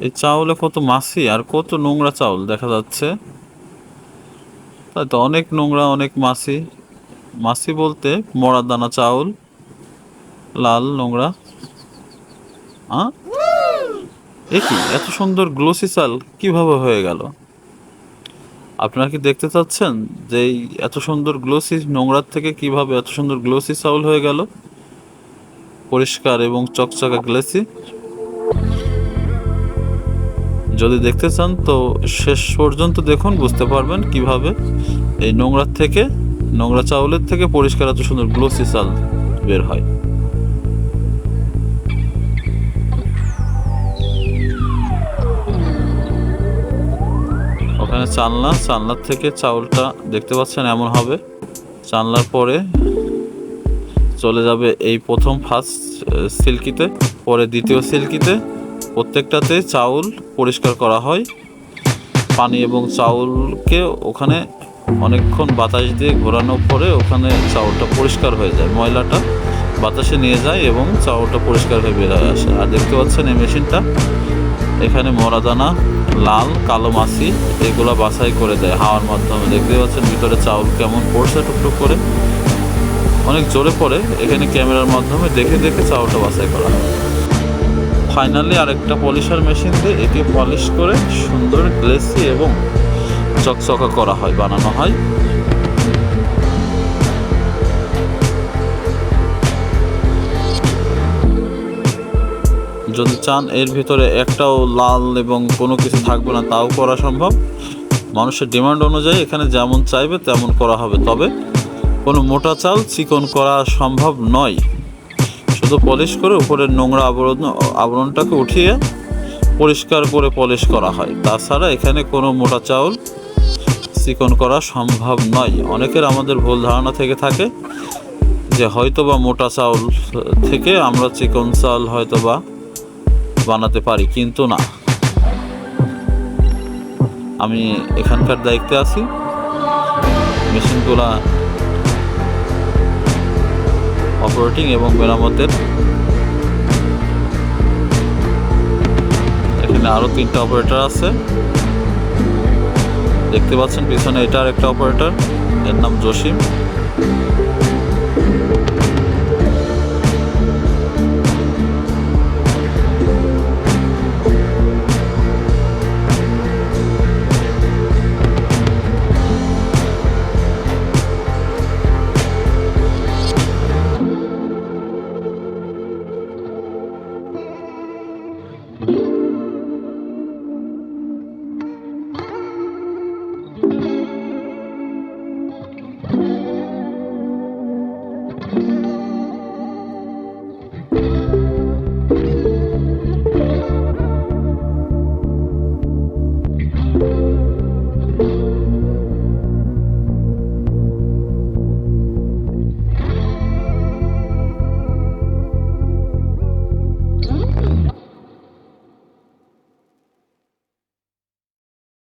এই চাউলে কত মাছি আর কত নোংরা চাউল দেখা যাচ্ছে। তাই তো অনেক নোংরা, অনেক মাছি। মাছি বলতে মরা দানা চাউল, লাল, নোংরা। আ? এ কি? এত সুন্দর গ্লোসি চাল কীভাবে হয়ে গেল? আপনারা কি দেখতে চাচ্ছেন যে এত সুন্দর গ্লোসি নোংরার থেকে কীভাবে এত সুন্দর গ্লোসি চাউল হয়ে গেল? পরিষ্কার এবং চকচকা গ্লেসি যদি দেখতে চান, তো শেষ পর্যন্ত দেখুন, বুঝতে পারবেন কীভাবে এই নোংরার থেকে, নোংরা চাউলের থেকে পরিষ্কার এত সুন্দর গ্লোসি চাল বের হয়। ওখানে চালনা, চালনার থেকে চাউলটা দেখতে পাচ্ছেন এমন হবে। চালনার পরে চলে যাবে এই প্রথম ফার্স্ট সিল্কিতে, পরে দ্বিতীয় সিল্কিতে। প্রত্যেকটাতে চাউল পরিষ্কার করা হয়। পানি এবং চাউলকে ওখানে অনেকক্ষণ বাতাস দিয়ে ঘোরানোর পরে ওখানে চাউলটা পরিষ্কার হয়ে যায়। ময়লাটা বাতাসে নিয়ে যায় এবং চাউলটা পরিষ্কার হয়ে বেরোয় আসে। আর দেখতে পাচ্ছেন এই মেশিনটা। এখানে মরাদানা, লাল, কালো মাছি এগুলো বাছাই করে দেয় হাওয়ার মাধ্যমে। দেখতে পাচ্ছেন ভিতরে চাউল কেমন পড়ছে টুকটুক করে। অনেক জোরে পড়ে। এখানে ক্যামেরার মাধ্যমে দেখে দেখে চাউলটা বাছাই করা হয়। ফাইনালি আরেকটা পলিশার মেশিন দিয়ে এটি পলিশ করে সুন্দর গ্লেসি এবং চকচকা করা হয়, বানানো হয়। যদি চান এর ভিতরে একটাও লাল এবং কোনো কিছু থাকবে না, তাও করা সম্ভব। মানুষের ডিমান্ড অনুযায়ী এখানে যেমন চাইবে তেমন করা হবে, তবে কোনো মোটা চাল চিকন করা সম্ভব নয়। শুধু পলিশ করে উপরের নোংরা আবরণ, আবরণটাকে উঠিয়ে পরিষ্কার করে পলিশ করা হয়। তাছাড়া এখানে কোনো মোটা চাউল চিকন করা সম্ভব নয়। অনেকের আমাদের ভুল ধারণা থেকে থাকে যে হয়তো বা মোটা চাউল থেকে আমরা চিকন চাউল হয়তো বা বানাতে পারি, কিন্তু না। আমি এখানকার দায়িত্বে আছি। মেশিনগুলা অপারেটিং এবং মেরামতের। এখানে আরও তিনটা অপারেটর আছে। দেখতে পাচ্ছেন, পিছনে এটার একটা অপারেটর। এর নাম জসিম।